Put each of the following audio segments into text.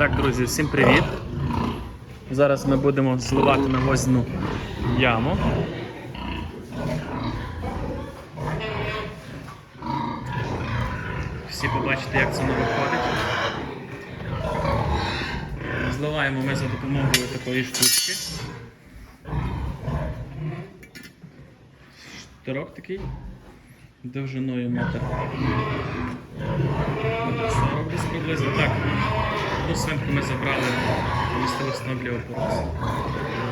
Так, друзі, всім привіт! Зараз ми будемо зливати навозну яму. Всі побачите, як це воно виходить. Зливаємо ми за допомогою такої штучки. Штирок такий довжиною метр. Метр 40 десь приблизно. Так, одну свинку ми забрали, помістили в сноблі опорос.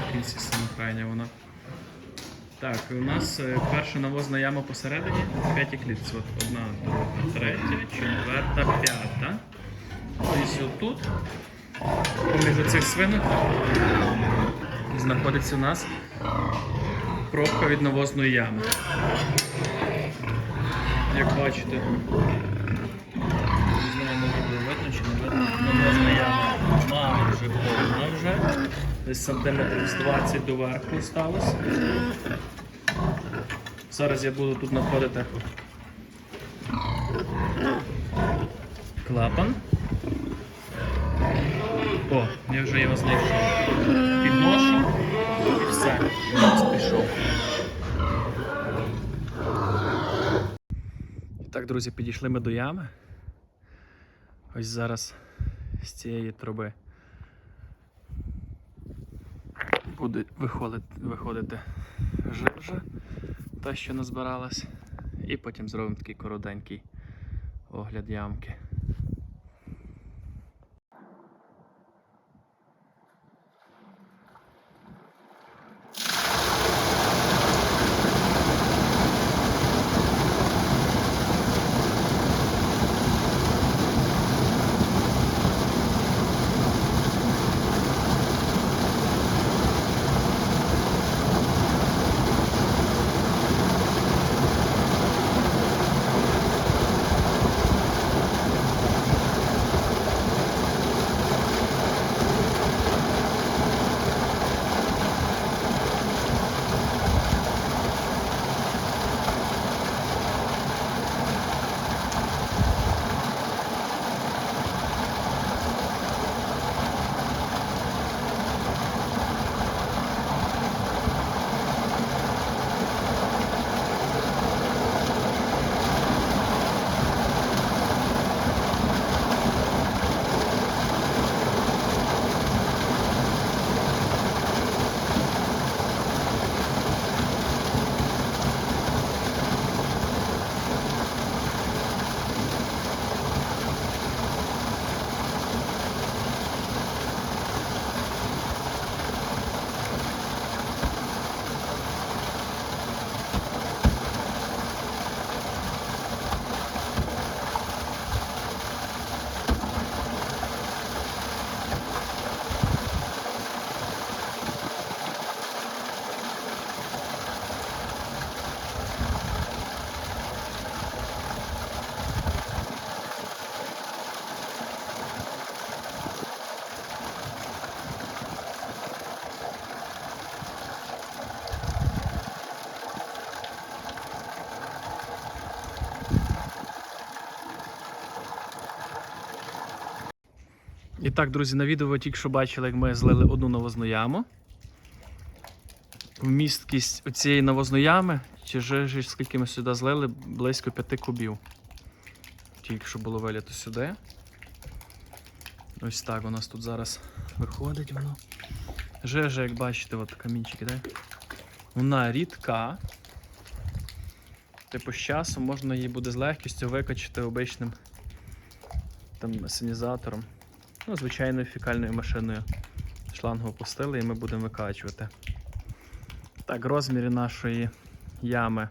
В кінці саме крайня вона. Так, у нас е, перша навозна яма посередині, 5 клітці. От одна, друга, третя, четверта, п'ята. Ось отут, поміж цих свинок, знаходиться у нас пробка від навозної ями. Як бачите, не знаю, може буде видно чи не видно, навозна повна вже. Десь сантиметрів з 20 до верху сталося. Зараз я буду тут знаходити клапан. О, я вже його знайшов. Підношу і все. Пішов. І так, друзі, підійшли ми до ями. Ось зараз з цієї труби буде виходити, виходити жижа, та, що назбиралась. І потім зробимо такий коротенький огляд ямки. І так, друзі, на відео ви тільки що бачили, як ми злили одну навозну яму. Вмісткість цієї навозної ями, чи жижі, скільки ми сюди злили, близько 5 кубів. Тільки що було вилято сюди. Ось так у нас тут зараз виходить воно. Жижа, як бачите, от камінчики, так? Вона рідка. Типу з часом можна її буде з легкістю викачати обичним там, асенізатором. Ну, звичайною фікальною машиною шлангу опустили і ми будемо викачувати. Так, розміри нашої ями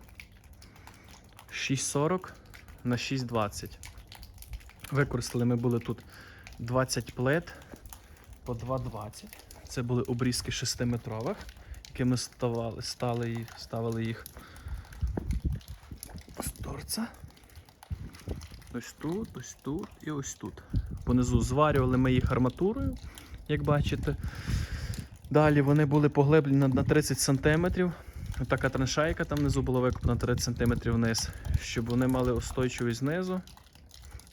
6,40 на 6,20. Використали ми були тут 20 плит по 2,20. Це були обрізки 6-метрових, якими ставали, стали, ставили їх з торця. Ось тут, ось тут і ось тут. Понизу зварювали ми їх арматурою, як бачите. Далі вони були поглиблені на- на 30 см. Така траншейка там внизу була викопана 30 см вниз, щоб вони мали устойчивість знизу.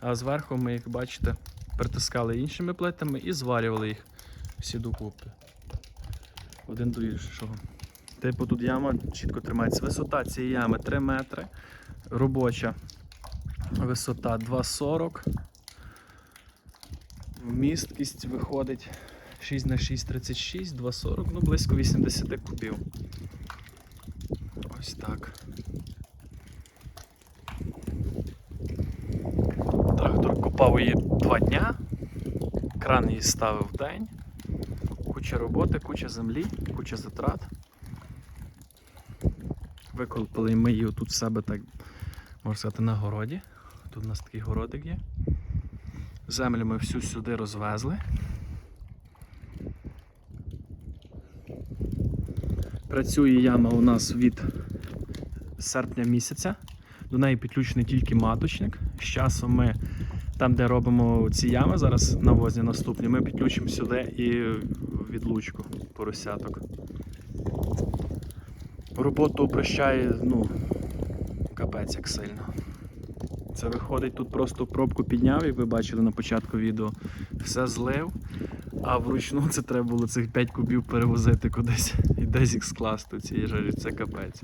А зверху ми, як бачите, притискали іншими плитами і зварювали їх всі докупи. Один до іншого. Типу тут яма чітко тримається. Висота цієї ями 3 метри. Робоча висота 2,40. Вмісткість виходить 6 на 6 36, 2,40, ну близько 80 кубів. Ось так. Трактор копав її два дня, кран її ставив в день. Куча роботи, куча землі, куча затрат. Виколпали ми її тут себе так, можна сказати, на городі. Тут у нас такий городик є. Землю ми всю сюди розвезли. Працює яма у нас від серпня місяця. До неї підключений тільки маточник. З часом ми там, де робимо ці ями, зараз навозні наступні, ми підключимо сюди і відлучку поросяток. Роботу упрощає, ну, капець як сильно. Це виходить, тут просто пробку підняв, як ви бачили на початку відео, все злив, а вручну це треба було цих 5 кубів перевозити кудись і десь їх скласти цієї жежі, це капець.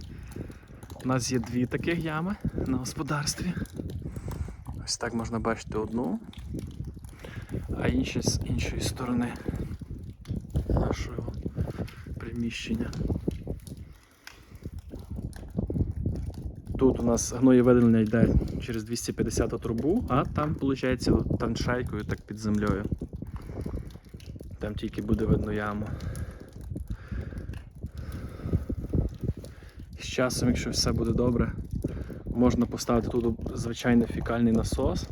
У нас є дві таких ями на господарстві. Ось так можна бачити одну, а інші з іншої сторони нашого приміщення. Тут у нас гноєвидалення йде через 250 трубу, а там, виходить, там шайкою так під землею. Там тільки буде видно яму. З часом, якщо все буде добре, можна поставити тут звичайний фікальний насос.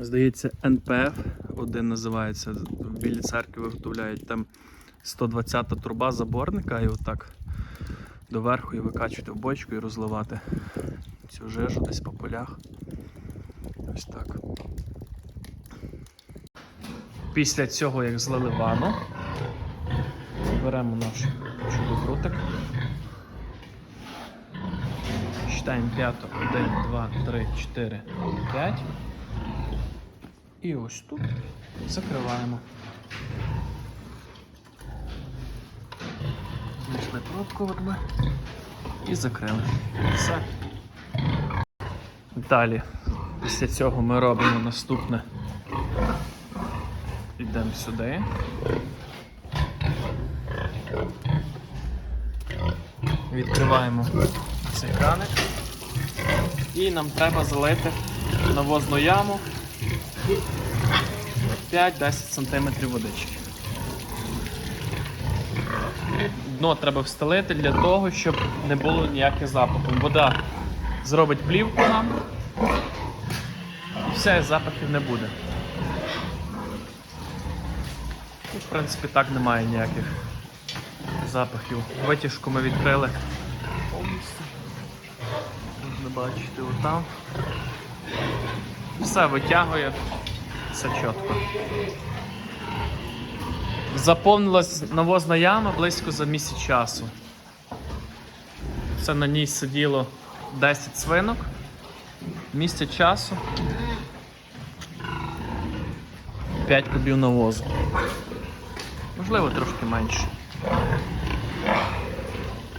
Здається, НПФ один називається. В Білій церкві виготовляють там 120 труба заборника і отак доверху і викачувати в бочку і розливати цю жижу десь по полях. Ось так. Після цього, як злили ванну, беремо наш чудо-крутик. Читаємо п'ято, 1, 2, 3, 4, 5. І ось тут закриваємо. Знайшли пробку ми і закрили. Все. Далі, після цього ми робимо наступне. Йдемо сюди. Відкриваємо цей краник. І нам треба залити навозну яму 5-10 см водички. Дно треба встелити для того, щоб не було ніяких запахів. Вода зробить плівку нам і все, запахів не буде. В принципі, так немає ніяких запахів. Витяжку ми відкрили повністю. Можна бачити отам. Все витягує, все чітко. Заповнилась навозна яма близько за місяць часу. Це на ній сиділо 10 свинок. Місяць часу. 5 кубів навозу. Можливо, трошки менше.